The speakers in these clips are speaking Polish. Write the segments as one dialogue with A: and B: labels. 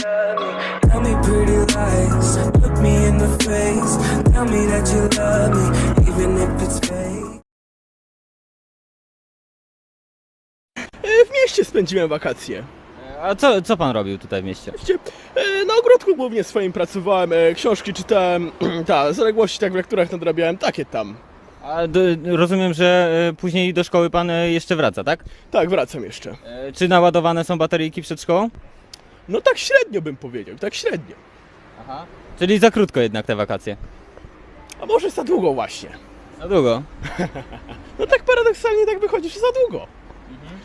A: Tell me pretty lies, look me in the face. Tell me that you love me, even if it's fake.
B: E, W mieście spędziłem wakacje.
C: A co, co pan robił tutaj w mieście?
B: Wiecie, e, Na ogródku głównie swoim pracowałem, e, książki czytałem, ta, zaległości tak w lekturach nadrabiałem, takie tam.
C: A do, rozumiem, że e, później do szkoły pan e, jeszcze wraca, tak?
B: Tak, wracam jeszcze.
C: E, Czy naładowane są bateryjki przed szkołą?
B: No tak średnio bym powiedział, tak średnio.
C: Aha. Czyli za krótko jednak te wakacje.
B: A może za długo właśnie.
C: Za długo.
B: No tak paradoksalnie tak wychodzi, że za długo.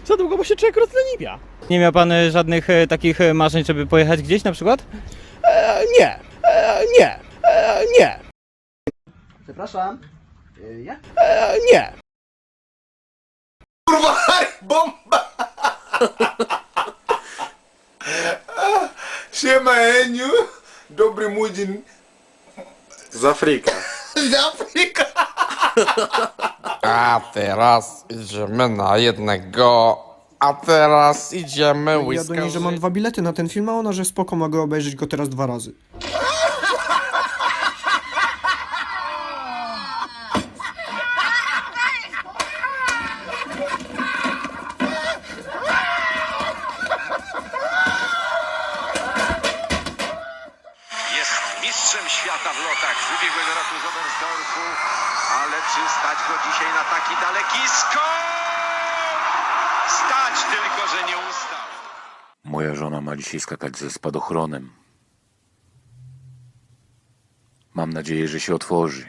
B: Za długo, bo się człowiek rozleniwia.
C: Nie miał pan e, żadnych e, takich e, marzeń, żeby pojechać gdzieś na przykład?
B: E, nie, e, nie, e, nie,
D: Przepraszam. Y, Jak?
B: e, nie.
E: Siema Eniu, dobry mudzin
F: Z Afryka.
E: z Afryka.
F: A teraz idziemy na jednego. A teraz idziemy
G: Ja do niej, że mam dwa bilety na ten film, a ona, że spoko, mogę obejrzeć go teraz dwa razy.
H: Jest mistrzem świata w lotach z ubiegłego roku z Oberstdorfu, ale czy stać go dzisiaj na taki daleki skok? Stać tylko, że nie ustał.
I: Moja żona ma dzisiaj skakać ze spadochronem. Mam nadzieję, że się otworzy.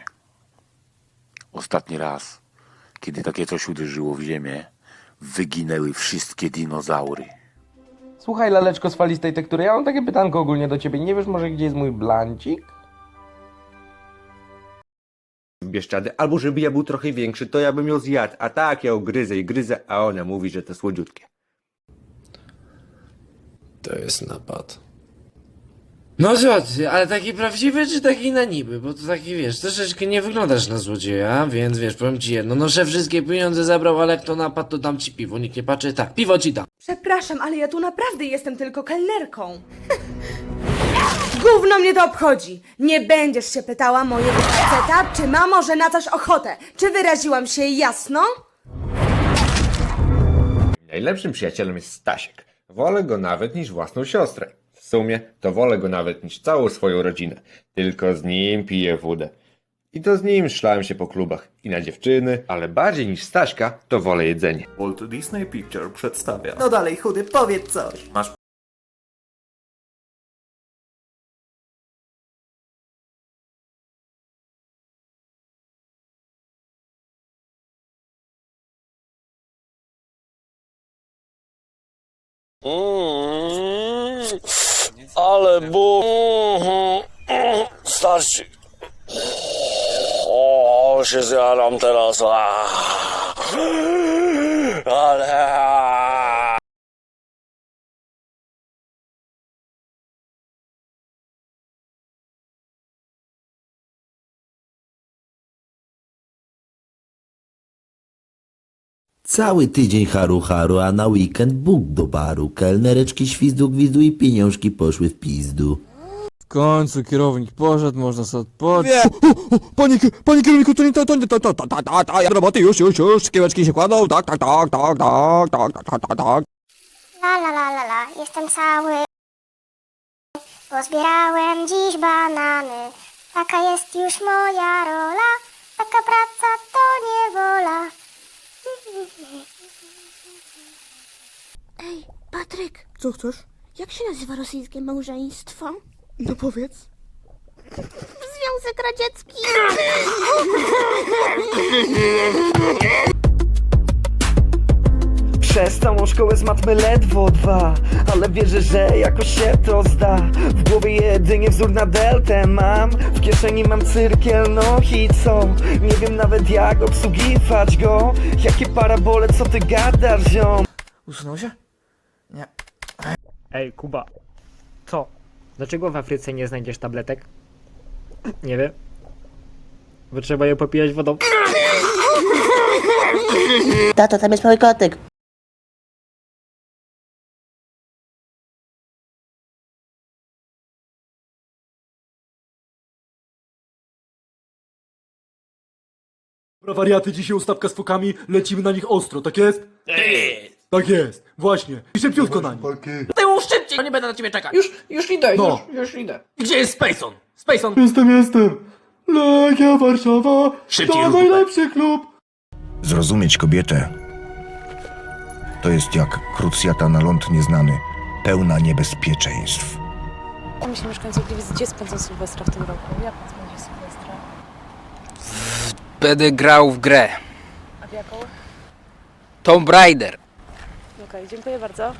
I: Ostatni raz, kiedy takie coś uderzyło w ziemię, wyginęły wszystkie dinozaury.
D: Słuchaj, laleczko z falistej tektury, ja mam takie pytanko ogólnie do ciebie. Nie wiesz może, gdzie jest mój blancik?
J: Bieszczady, albo żeby ja był trochę większy, to ja bym ją zjadł, a tak ja ją gryzę i gryzę, a ona mówi, że to słodziutkie.
K: To jest napad.
L: No co ty, ale taki prawdziwy czy taki na niby? Bo to taki wiesz, troszeczkę nie wyglądasz na złodzieja, więc wiesz, powiem ci jedno, no szef wszystkie pieniądze zabrał, ale jak to napadł, to dam ci piwo, nikt nie patrzy, tak, piwo ci dam.
M: Przepraszam, ale ja tu naprawdę jestem tylko kelnerką. Gówno mnie to obchodzi. Nie będziesz się pytała mojego faceta, czy ma może na coś ochotę. Czy wyraziłam się jasno?
J: Najlepszym przyjacielem jest Stasiek. Wolę go nawet niż własną siostrę. W sumie to wolę go nawet niż całą swoją rodzinę. Tylko z nim piję wódę. I to z nim szlałem się po klubach i na dziewczyny, ale bardziej niż Staśka to wolę jedzenie.
K: Walt Disney Picture przedstawia.
D: No dalej, chudy, powiedz coś.
K: Masz
A: Ale bu... Starczy. O, się zjaram teraz. Ale...
N: Cały tydzień haru haru, a na weekend Bóg do baru. Kelnereczki świzdu gwizdu i pieniążki poszły w pizdu.
L: W końcu kierownik poszedł, można sobie odpocząć.
G: Panie, panie kierowniku, to nie to, to nie to, to, to, to, to, to, ja do roboty, już, już, już, skiełeczki się kładą, tak, tak, tak, tak, tak, tak, tak, tak, tak.
M: La la la la la, jestem cały. Pozbierałem dziś banany. Taka jest już moja rola. Taka praca to niewola. Ej, Patryk,
G: Co chcesz?
M: jak się nazywa rosyjskie małżeństwo?
G: No powiedz.
M: Związek Radziecki.
D: Przez całą szkołę z matmy ledwo dwa Ale wierzę, że jakoś się to zda W głowie jedynie wzór na deltę mam W kieszeni mam cyrkiel, no i co? Nie wiem nawet jak obsługiwać go Jakie parabole, co ty gadasz, ziom?
L: Usunął się? Nie.
B: Ej, Kuba, co? Dlaczego w Afryce nie znajdziesz tabletek? Nie wiem. Bo trzeba je popijać wodą.
M: Tato, tam jest mały kotek.
B: Wariaty, dzisiaj ustawka z fokami, lecimy na nich ostro, tak jest? Tak jest, właśnie. I szybciutko na nich.
F: Tyłu szybciej! No nie będę na ciebie czekać. Już, już idę,
B: No.
F: już, już idę. Gdzie jest Spacon? Spacon!
B: Jestem, jestem. Legia Warszawa
F: Szybciej,
B: to najlepszy klub.
O: Zrozumieć kobietę to jest jak krucjata na ląd nieznany, pełna niebezpieczeństw.
P: Jak myśli mieszkańcy Gliwic, gdzie spędzą Sylwestra w tym roku? Jak pan spędzi Sylwestra?
F: Będę grał w grę.
P: A w jaką?
F: Tomb Raider.
P: Okej, dziękuję bardzo.